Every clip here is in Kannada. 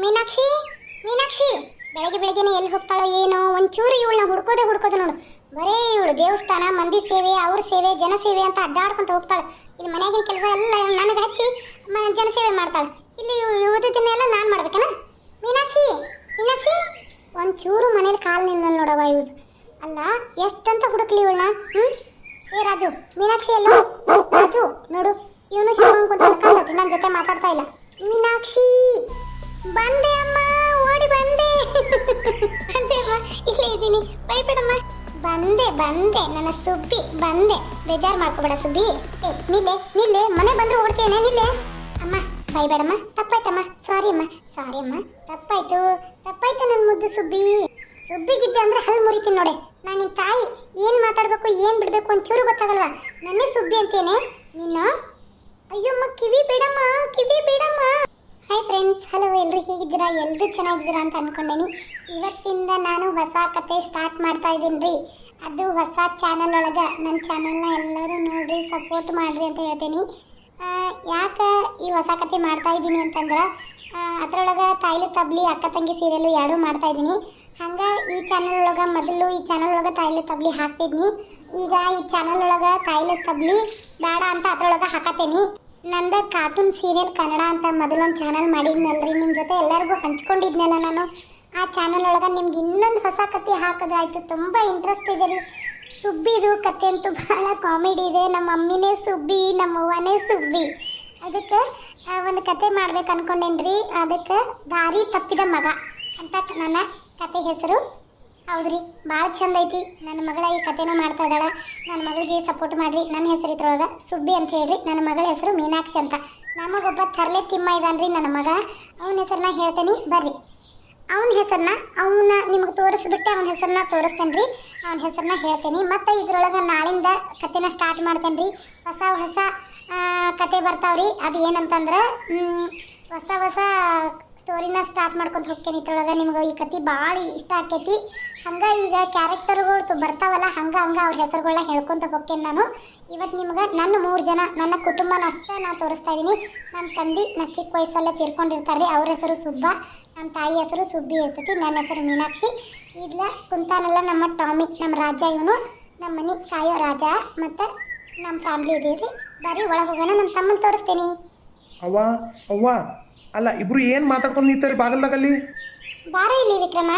ಮೀನಾಕ್ಷಿ ಮೀನಾಕ್ಷಿ, ಬೆಳಗ್ಗೆ ಬೆಳಗ್ಗೆನೆ ಎಲ್ಲಿ ಹೋಗ್ತಾಳೋ ಏನೋ ಒಂಚೂರು ಇವಳನ್ನ ಹುಡ್ಕೋದೆ ಹುಡ್ಕೋದು ನೋಡು. ಬರೇ ಇವಳು ದೇವಸ್ಥಾನ, ಮಂದಿ ಸೇವೆ, ಅವ್ರ ಸೇವೆ, ಜನ ಸೇವೆ ಅಂತ ಅಡ್ಡಾಡ್ಕೊಂತ ಹೋಗ್ತಾಳೆ. ಇಲ್ಲಿ ಮನೆಯಾಗಿನ ಕೆಲಸ ಎಲ್ಲ ನನಗೆ ಹಚ್ಚಿ ಜನ ಜನಸೇವೆ ಮಾಡ್ತಾಳೆ. ಇಲ್ಲಿ ಉಳಿದಿದ್ದನ್ನೆಲ್ಲ ನಾನು ಮಾಡ್ಬೇಕನ? ಮೀನಾಕ್ಷಿ ಮೀನಾಕ್ಷಿ, ಒಂಚೂರು ಮನೇಲಿ ಕಾಲು ನಿನ್ನ ನೋಡವ ಇವಳು ಅಲ್ಲ, ಎಷ್ಟಂತ ಹುಡುಕ್ಲಿ ಇವಳನ್ನ ಹ್ಞೂ ಏ ರಾಜು, ಮೀನಾಕ್ಷಿ ಎಲ್ಲೋ? ರಾಜು, ನೋಡು, ಇವನು ಶಿವಂಗ್ ನನ್ನ ಜೊತೆ ಮಾತಾಡ್ತಾ ಇಲ್ಲ. ಇದ್ದೀನಿ ಭಯಪಡಮ್ಮ ಬಂದೆ ಬಂದೆ. ನನ್ನ ಸುಬ್ಬಿ, ಬಂದೆ. ಬೇಜಾರು ಮಾಡ್ಕೋಬೇಡ ಸುಬ್ಬಿ. ಏ, ನಿಲ್ಲೆ ನಿಲ್ಲೆ. ಮನೆ ಬಂದ್ರೆ ಓಡ್ತೇನೆ, ನಿಲ್ಲೆ. ಅಮ್ಮ ಭಯಬೇಡಮ್ಮ ತಪ್ಪಾಯ್ತಮ್ಮ. ಸಾರಿ ಅಮ್ಮ. ಸಾರಿ ಅಮ್ಮ. ತಪ್ಪಾಯ್ತು. ತಪ್ಪಾಯ್ತು ನನ್ನ ಮುದ್ದು ಸುಬ್ಬಿ. ಸುಬ್ಬಿಗಿದ್ದೆ ಅಂದ್ರೆ ಹಲ್ ಮುರಿತೀನಿ ನೋಡಿ. ನಾನು ನಿನ್ನ ತಾಯಿ. ಏನು ಮಾತಾಡಬೇಕು, ಏನು ಬಿಡಬೇಕು ಒಂಚೂರು ಗೊತ್ತಾಗಲ್ವಾ? ನನ್ನೇ ಸುಬ್ಬಿ ಅಂತೇನೆ. ನಿನ್ನ ಅಯ್ಯಮ್ಮ, ಕಿವಿ ಬೇಡಮ್ಮ, ಕಿವಿ ಬಿಡಮ್ಮ. ಹೇಗಿದ್ದೀರಾ? ಎಲ್ಲರೂ ಚೆನ್ನಾಗಿದ್ದೀರಾ ಅಂತ ಅನ್ಕೊಂಡೇನಿ. ಇವತ್ತಿಂದ ನಾನು ಹೊಸ ಕತೆ ಸ್ಟಾರ್ಟ್ ಮಾಡ್ತಾ ಇದ್ದೀನಿ ರೀ. ಅದು ಹೊಸ ಚಾನಲ್ ಒಳಗೆ. ನನ್ನ ಚಾನಲ್ನ ಎಲ್ಲರೂ ನೋಡಿರಿ ಸಪೋರ್ಟ್ ಮಾಡಿರಿ ಅಂತ ಹೇಳ್ತೀನಿ. ಯಾಕೆ ಈ ಹೊಸ ಕತೆ ಮಾಡ್ತಾ ಇದ್ದೀನಿ ಅಂತಂದ್ರೆ ಅದರೊಳಗೆ ತಾಯಿಲು ತಬ್ಲಿ, ಅಕ್ಕ ತಂಗಿ ಸೀರಿಯಲು ಎರಡೂ ಮಾಡ್ತಾ ಇದ್ದೀನಿ. ಹಂಗೆ ಈ ಚಾನಲ್ ಒಳಗೆ ಮೊದಲು ಈ ಚಾನಲ್ ಒಳಗೆ ತಾಯಿಲು ತಬ್ಲಿ ಹಾಕ್ತಿದ್ನಿ. ಈಗ ಈ ಚಾನಲ್ ಒಳಗೆ ತಾಯಿಲು ತಬ್ಲಿ ಬೇಡ ಅಂತ ಅದರೊಳಗೆ ಹಾಕತ್ತೇನಿ ನಂದು ಕಾರ್ಟೂನ್ ಸೀರಿಯಲ್ ಕನ್ನಡ ಅಂತ ಮೊದಲೊಂದು ಚಾನಲ್ ಮಾಡಿದ್ನಲ್ರಿ. ನಿಮ್ಮ ಜೊತೆ ಎಲ್ಲರಿಗೂ ಹಂಚ್ಕೊಂಡಿದ್ನಲ್ಲ ನಾನು. ಆ ಚಾನಲ್ ಒಳಗೆ ನಿಮ್ಗೆ ಇನ್ನೊಂದು ಹೊಸ ಕತೆ ಹಾಕಿದ್ರಾಯ್ತು ತುಂಬ ಇಂಟ್ರೆಸ್ಟ್ ಇದೆ ರೀ. ಸುಬ್ಬಿದು ಕತೆ ಅಂತೂ ಭಾಳ ಕಾಮಿಡಿ ಇದೆ. ನಮ್ಮ ಮಮ್ಮಿನೇ ಸುಬ್ಬಿ, ನಮ್ಮ ಅವ್ವನೇ ಸುಬ್ಬಿ. ಅದಕ್ಕೆ ಒಂದು ಕತೆ ಮಾಡ್ಬೇಕು ಅನ್ಕೊಂಡೇನ್ರಿ ಅದಕ್ಕೆ ದಾರಿ ತಪ್ಪಿದ ಮಗ ಅಂತ ನನ್ನ ಕತೆ ಹೆಸರು ಹೌದ್ರಿ ಭಾಳ ಚಂದ ಐತಿ. ನನ್ನ ಮಗಳ ಈ ಕಥೆನ ಮಾಡ್ತಾ ಇದ್ದಾಳೆ. ನನ್ನ ಮಗಳಿಗೆ ಸಪೋರ್ಟ್ ಮಾಡ್ರಿ. ನನ್ನ ಹೆಸರು ಇದ್ರೊಳಗೆ ಸುಬ್ಬಿ ಅಂತ ಹೇಳ್ರಿ. ನನ್ನ ಮಗಳ ಹೆಸರು ಮೀನಾಕ್ಷಿ ಅಂತ. ನಮಗೊಬ್ಬ ತರಲೆ ತಿಮ್ಮ ಇದ್ದಾನ್ರಿ ನನ್ನ ಮಗ. ಅವನ ಹೆಸರನ್ನ ಹೇಳ್ತೀನಿ, ಬರ್ರಿ. ಅವನ ಹೆಸರನ್ನ ಅವನ್ನ ನಿಮ್ಗೆ ತೋರಿಸ್ಬಿಟ್ಟೆ ಅವನ ಹೆಸರನ್ನ ತೋರಿಸ್ತೇನೆ ರೀ ಅವನ ಹೆಸರನ್ನ ಹೇಳ್ತೀನಿ. ಮತ್ತು ಇದ್ರೊಳಗೆ ನಾಳಿಂದ ಕಥೆನ ಸ್ಟಾರ್ಟ್ ಮಾಡ್ತೇನೆ ರೀ ಹೊಸ ಹೊಸ ಕತೆ ಬರ್ತಾವ್ರಿ. ಅದು ಏನಂತಂದ್ರೆ ಹೊಸ ಹೊಸ ಸ್ಟೋರಿನ ಸ್ಟಾರ್ಟ್ ಮಾಡ್ಕೊಂಡು ಹೋಗ್ತೇನೆ ಇದ್ರೊಳಗೆ ನಿಮ್ಗೆ ಈ ಕತೆ ಭಾಳ ಇಷ್ಟ ಆಕೈತಿ. ಹಂಗೆ ಈಗ ಕ್ಯಾರೆಕ್ಟರ್ಗಳು ಬರ್ತಾವಲ್ಲ, ಹಂಗೆ ಹಂಗೆ ಅವ್ರ ಹೆಸರುಗಳನ್ನ ಹೇಳ್ಕೊಂತ ಹೋಗ್ತೇನೆ ನಾನು. ಇವತ್ತು ನಿಮ್ಗೆ ನನ್ನ ಮೂರು ಜನ, ನನ್ನ ಕುಟುಂಬನ ಅಷ್ಟೇ ನಾನು ತೋರಿಸ್ತಾ ಇದ್ದೀನಿ ನನ್ನ ತಂದೆ ನನ್ನ ಚಿಕ್ಕ ವಯಸ್ಸಲ್ಲೇ ತೀರ್ಕೊಂಡಿರ್ತಾರೆ. ಅವ್ರ ಹೆಸರು ಸುಬ್ಬ ನಮ್ಮ ತಾಯಿ ಹೆಸರು ಸುಬ್ಬಿ ಇರ್ತೈತಿ ನನ್ನ ಹೆಸರು ಮೀನಾಕ್ಷಿ. ಈಗ ಕುಂತಾನಲ್ಲ ನಮ್ಮ ಟಾಮಿ ನಮ್ಮ ರಾಜ ಇವನು. ನಮ್ಮ ಮನೆ ಕಾಯೋ ರಾಜ, ಮತ್ತು ನಮ್ಮ ಫ್ಯಾಮಿಲಿ ಇದೀರಿ. ಬರೀ ಒಳಗೆ ಹೋಗೋಣ ನಮ್ಮ ತಮ್ಮನ ತೋರಿಸ್ತೀನಿ. ಅವ್ವ ಅವ್ವ. ಅಲ್ಲ ಇಬ್ರು ಏನು ಮಾತಾಡ್ಕೊಂಡು ನಿಂತಾರೆ ಬಾಗಲ್ದಾಗಲ್ಲಿ? ಬಾರ ಇಲ್ಲಿ ವಿಕ್ರಮ.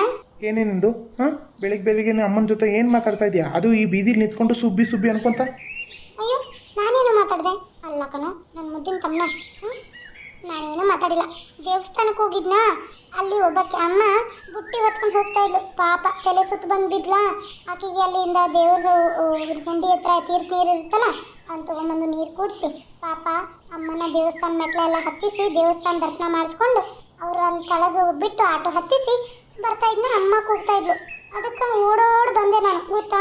ಏನೇನಿಂದು ಹ? ಬೆಳಿಗ್ಗೆ ಬೆಳಿಗ್ಗೆ ನಿನ್ನ ಅಮ್ಮನ ಜೊತೆ ಏನು ಮಾತಾಡ್ತಾ ಇದೀಯಾ? ಅದು ಈ ಬೀದಿಲಿ ನಿಂತ್ಕೊಂಡು ಸುಬ್ಬಿ ಸುಬ್ಬಿ ಅನ್ಕೊಂತ? ಅಯ್ಯೋ ನಾನೇನು ಮಾತಾಡಿದೆ? ಅಲ್ಲ ಕಣೋ ನನ್ನ ಮುದ್ದಿನ ತಮ್ಮ. ಹ್ಞೂ ನಾನೇನು ಮಾತಾಡಿಲ್ಲ. ದೇವಸ್ಥಾನಕ್ಕೆ ಹೋಗಿದ್ನಾ? ಅಲ್ಲಿ ಒಬ್ಬಕ್ಕೆ ಅಮ್ಮ ಬುಟ್ಟಿ ಹೊತ್ಕೊಂಡು ಹೋಗ್ತಾ ಇದ್ಲು. ಪಾಪ ತಲೆ ಸುತ್ತು ಬಂದು ಬಿದ್ಲಾ. ಆಕೆಗೆ ಅಲ್ಲಿಂದ ದೇವ್ರ ಗುಂಡಿ ಹತ್ರ ತೀರ್ಥ ನೀರು ಇರುತ್ತಲ್ಲ ಅಂತ ತೊಗೊಂಬಂದು ನೀರು ಕೂಡಿಸಿ. ಪಾಪ ಅಮ್ಮನ ದೇವಸ್ಥಾನ ಮೆಟ್ಲೆಲ್ಲ ಹತ್ತಿಸಿ ದೇವಸ್ಥಾನ ದರ್ಶನ ಮಾಡಿಸ್ಕೊಂಡು ಅವ್ರನ್ನ ಅಲ್ಲಿ ಕೆಳಗೆ ಬಿಟ್ಟು ಆಟೋ ಹತ್ತಿಸಿ ಬರ್ತಾ ಇದ್ನ ಅಮ್ಮ ಕೂಗ್ತಾ ಇದ್ಲು. ಅದಕ್ಕೆ ಓಡೋಡ್ ಬಂದೆ ನಾನು. ಗೊತ್ತಾ?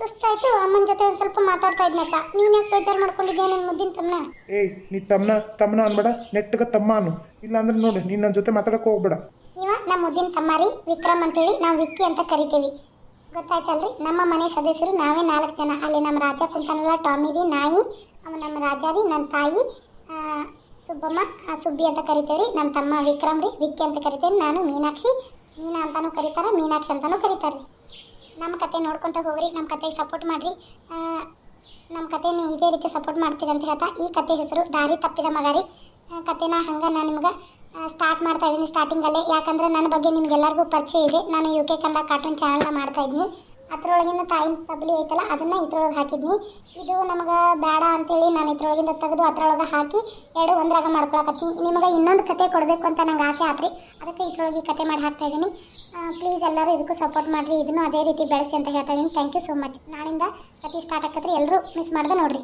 ಸುಸ್ತಾಯ್ತು. ಅಮ್ಮನ ಜೊತೆ ಒಂದು ಸ್ವಲ್ಪ ಮಾತಾಡ್ತಾ ಇದ್ನಪ್ಪ ನೀನ್ ಯಾಕೆ ಬೇಜಾರು ಮಾಡ್ಕೊಂಡಿದ್ದೆ ನನ್ನ ಮುದ್ದಿನ ತಮ್ಮ ಏಯ್ ನೀ ತಮ್ಮ ತಮ್ಮನ ಅನ್ಬೇಡ. ನೆಟ್ಟಗ ತಮ್ಮ ಅನು ಇಲ್ಲಾಂದ್ರೆ ನೋಡಿ ನೀನ್ ನನ್ನ ಜೊತೆ ಮಾತಾಡಕ್ಕೆ ಹೋಗ್ಬೇಡ. ಇವ ನಮ್ಮ ಮುದ್ದಿನ ತಮ್ಮಾರಿ ವಿಕ್ರಮ್ ಅಂತೇಳಿ ನಾವು ವಿಕ್ಕಿ ಅಂತ ಕರಿತೀವಿ. ಗೊತ್ತಾಯ್ತಲ್ರಿ? ನಮ್ಮ ಮನೆ ಸದಸ್ಯರು ನಾವೇ ನಾಲ್ಕು ಜನ. ಅಲ್ಲಿ ನಮ್ಮ ರಾಜ ಕುಂತಾನಲ್ಲ ಟಾಮಿ ರೀ ನಾಯಿ ಅವ ನಮ್ಮ ರಾಜ ರೀ ನನ್ನ ತಾಯಿ. ಸುಬ್ಬಮ್ಮ ಸುಬ್ಬಿ ಅಂತ ಕರಿತೇವ್ರಿ. ನಮ್ಮ ತಮ್ಮ ವಿಕ್ರಮ್ ರೀ, ವಿಕ್ಕಿ ಅಂತ ಕರಿತೇವೆ ನಾನು, ಮೀನಾಕ್ಷಿ. ಮೀನಾ ಅಂತಾನೂ ಕರೀತಾರೆ, ಮೀನಾಕ್ಷಿ ಅಂತಾನೂ ಕರೀತಾರೆ ರೀ ನಮ್ಮ ಕತೆ ನೋಡ್ಕೊತ ಹೋಗ್ರಿ ನಮ್ಮ ಕತೆಗೆ ಸಪೋರ್ಟ್ ಮಾಡಿರಿ. ನಮ್ಮ ಕತೆನ ಇದೇ ರೀತಿ ಸಪೋರ್ಟ್ ಮಾಡ್ತೀರಿ ಅಂತ ಹೇಳ್ತಾ, ಈ ಕತೆ ಹೆಸರು ದಾರಿ ತಪ್ಪಿದ ಮಗ ರೀ. ಕತೆನ ಹಂಗೆ ನಾನು ನಿಮ್ಗೆ ಸ್ಟಾರ್ಟ್ ಮಾಡ್ತಾ ಇದ್ದೀನಿ ಸ್ಟಾರ್ಟಿಂಗಲ್ಲೇ ಯಾಕಂದರೆ ನನ್ನ ಬಗ್ಗೆ ನಿಮ್ಗೆಲ್ಲರಿಗೂ ಪರಿಚಯ ಇದೆ. ನಾನು ಯು ಕೆ ಕನ್ನಡ ಕಾರ್ಟೂನ್ ಚಾನಲ್ನ ಮಾಡ್ತಾ ಇದ್ದೀನಿ. ಅದರೊಳಗಿನ ತಾಯಿನ ತಬ್ಲಿ ಐತಲ್ಲ, ಅದನ್ನು ಇದ್ರೊಳಗೆ ಹಾಕಿದ್ನಿ. ಇದು ನಮಗೆ ಬೇಡ ಅಂತೇಳಿ ನಾನು ಇದ್ರೊಳಗಿಂದ ತೆಗೆದು ಅದ್ರೊಳಗೆ ಹಾಕಿ ಎರಡು ಒಂದ್ರಾಗ ಮಾಡ್ಕೊಳಕತ್ತೀನಿ. ನಿಮಗೆ ಇನ್ನೊಂದು ಕತೆ ಕೊಡಬೇಕು ಅಂತ ನಂಗೆ ಆಸೆ ಆತ್ರಿ. ಅದಕ್ಕೆ ಇದ್ರೊಳಗೆ ಕತೆ ಮಾಡಿ ಹಾಕ್ತಾ ಇದ್ದೀನಿ ಪ್ಲೀಸ್ ಎಲ್ಲರೂ ಇದಕ್ಕೂ ಸಪೋರ್ಟ್ ಮಾಡಿರಿ. ಇದನ್ನು ಅದೇ ರೀತಿ ಬೆಳೆಸಿ ಅಂತ ಹೇಳ್ತಾ ಇದ್ದೀನಿ ಥ್ಯಾಂಕ್ ಯು ಸೋ ಮಚ್ ನಾಳಿಂದ ಕತೆ ಸ್ಟಾರ್ಟ್ ಆಕತ್ರಿ ಎಲ್ಲರೂ ಮಿಸ್ ಮಾಡಿದೆ ನೋಡಿರಿ.